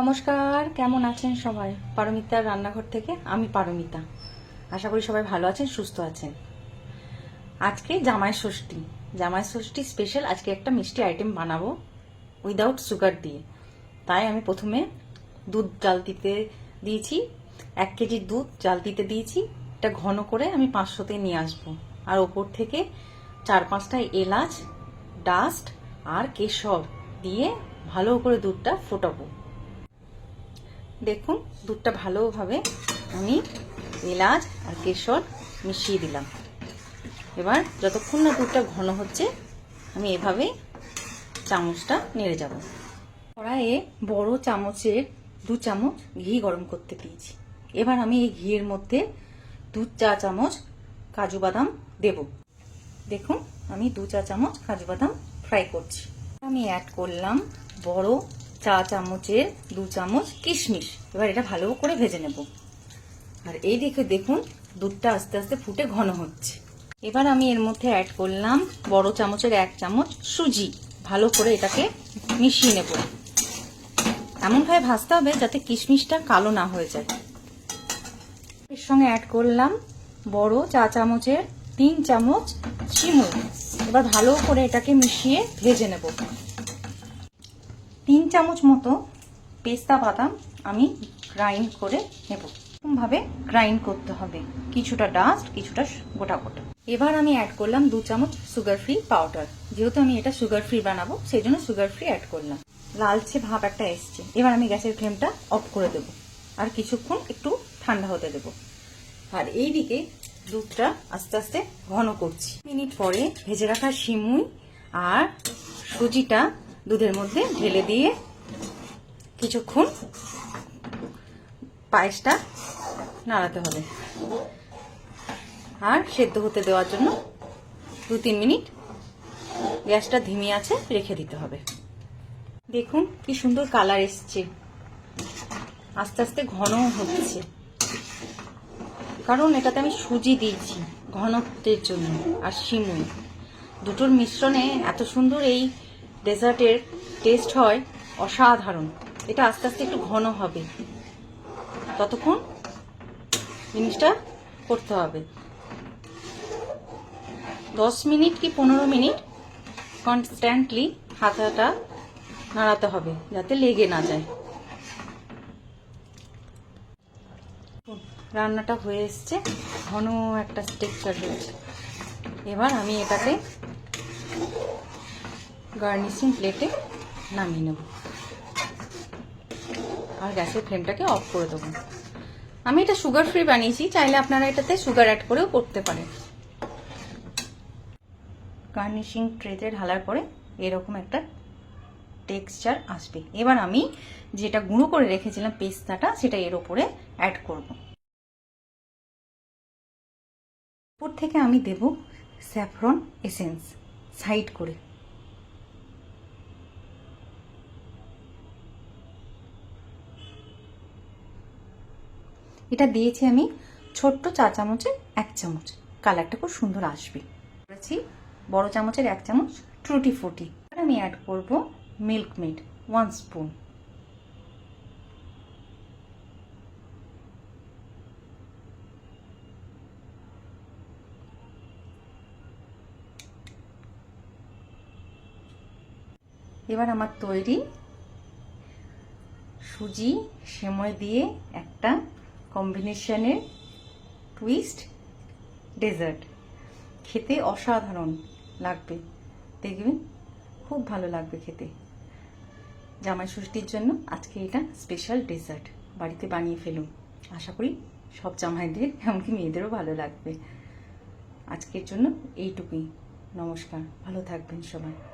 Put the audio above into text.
নমস্কার, কেমন আছেন সবাই? পারমিতার রান্নাঘর থেকে আমি পারমিতা। আশা করি সবাই ভালো আছেন, সুস্থ আছেন। আজকে জামাই ষষ্ঠী। জামাই ষষ্ঠী স্পেশাল আজকে একটা মিষ্টি আইটেম বানাবো উইদাউট সুগার দিয়ে। তাই আমি প্রথমে দুধ জাল দিতে দিয়েছি, এক কেজি দুধ জাল দিতে দিয়েছি, এটা ঘন করে আমি পাঁচশোতে নিয়ে আসব। আর ওপর থেকে চার পাঁচটা এলাচ ডাস্ট আর কেশর দিয়ে ভালো করে দুধটা ফোটাবো। দেখুন, দুধটা ভালোভাবে আমি এলাচ আর কেশর মিশিয়ে দিলাম। এবার যতক্ষণ না দুধটা ঘন হচ্ছে, আমি এভাবে চামচটা নেড়ে যাব। কড়াইয়ে বড় চামচের দু চামচ ঘি গরম করতে দিয়েছি। এবার আমি এই ঘিয়ের মধ্যে দু চা চামচ কাজু বাদাম দেব। দেখুন, আমি দু চা চামচ কাজু বাদাম ফ্রাই করছি। আমি অ্যাড করলাম বড় চা চামচের দু চামচ কিশমিশ। এবার এটা ভালো করে ভেজে নেব। আর এই দেখে দেখুন, দুধটা আস্তে আস্তে ফুটে ঘন হচ্ছে। এবার আমি এর মধ্যে অ্যাড করলাম বড় চামচের এক চামচ সুজি। ভালো করে এটাকে মিশিয়ে নেব। এমনভাবে ভাজতে হবে যাতে কিশমিশটা কালো না হয়ে যায়। এর সঙ্গে অ্যাড করলাম বড় চা চামচের তিন চামচ চিমু। এবার ভালো করে এটাকে মিশিয়ে ভেজে নেব। তিন চামচ মতো পেস্তা বাদাম আমি গ্রাইন্ড করে নেব। ভাবে গ্রাইন্ড করতে হবে। কিছুটা ডাস্ট কিছুটা গোটা গোটা। এবার আমি অ্যাড করলাম দু চামচ সুগার ফ্রি পাউডার যেহেতু আমি এটা সুগার ফ্রি বানাবো সেই জন্য সুগার ফ্রি অ্যাড করলাম। লালচে ভাব একটা এসছে। এবার আমি গ্যাসের ফ্লেমটা অফ করে দেব। আর কিছুক্ষণ একটু ঠান্ডা হতে দেব। আর এই দিকে দুধটা আস্তে আস্তে ঘন করছি। মিনিট পরে ভেজে রাখা সিমুই আর সুজিটা দুধের মধ্যে ঢেলে দিয়ে কিছুক্ষণ পায়েসটা নাড়াতে হবে। আর সেদ্ধ হতে দেওয়ার জন্য দু তিন মিনিট গ্যাসটা ধিমি আছে রেখে দিতে হবে। দেখুন কি সুন্দর কালার এসছে। আস্তে আস্তে ঘন হচ্ছে। কারণ এটাতে আমি সুজি দিয়েছি ঘনত্বের জন্য আর শিমুই দুটোর মিশ্রণে এত সুন্দর এই ডেজার্টের টেস্ট হয় অসাধারণ। এটা আস্তে আস্তে একটু ঘন হবে। ততক্ষণ জিনিসটা করতে হবে। দশ মিনিট কি পনেরো মিনিট কনস্ট্যান্টলি হাতাটা নাড়াতে হবে যাতে লেগে না যায়। রান্নাটা হয়ে এসছে। ঘন একটা টেক্সচার হয়েছে। এবার আমি এটাকে গার্নিশিং প্লেটে নামিয়ে নেব। আর গ্যাসের ফ্লেমটাকে অফ করে দেবো। আমি এটা সুগার ফ্রি বানিয়েছি, চাইলে আপনারা এটাতে সুগার অ্যাড করেও করতে পারেন। গার্নিশিং ট্রেতে ঢালার পরে এরকম একটা টেক্সচার আসবে। এবার আমি যেটা গুঁড়ো করে রেখেছিলাম পেস্তাটা, সেটা এর ওপরে অ্যাড করব। উপর থেকে আমি দেব স্যাফরন এসেন্স সাইড করে। এটা দিয়েছি আমি ছোট্ট চা চামচে এক চামচ। কালারটা খুব সুন্দর আসবে। করেছি বড় চামচের এক চামচ ট্রুটি ফুটি আমি অ্যাড করব মিল্ক মেড ওয়ান স্পুন এবার আমার তৈরি সুজি, সেময় দিয়ে একটা কম্বিনেশনের টুইস্ট, ডেজার্ট। খেতে অসাধারণ লাগবে, দেখবেন? খুব ভালো লাগবে খেতে। জামাই ষষ্ঠীর জন্য আজকে এটা স্পেশাল ডেজার্ট বাড়িতে বানিয়ে ফেলুন। আশা করি সব জামাইদের, এমনকি মেয়েদেরও ভালো লাগবে। আজকের জন্য এইটুকুই। নমস্কার। ভালো থাকবেন সবাই।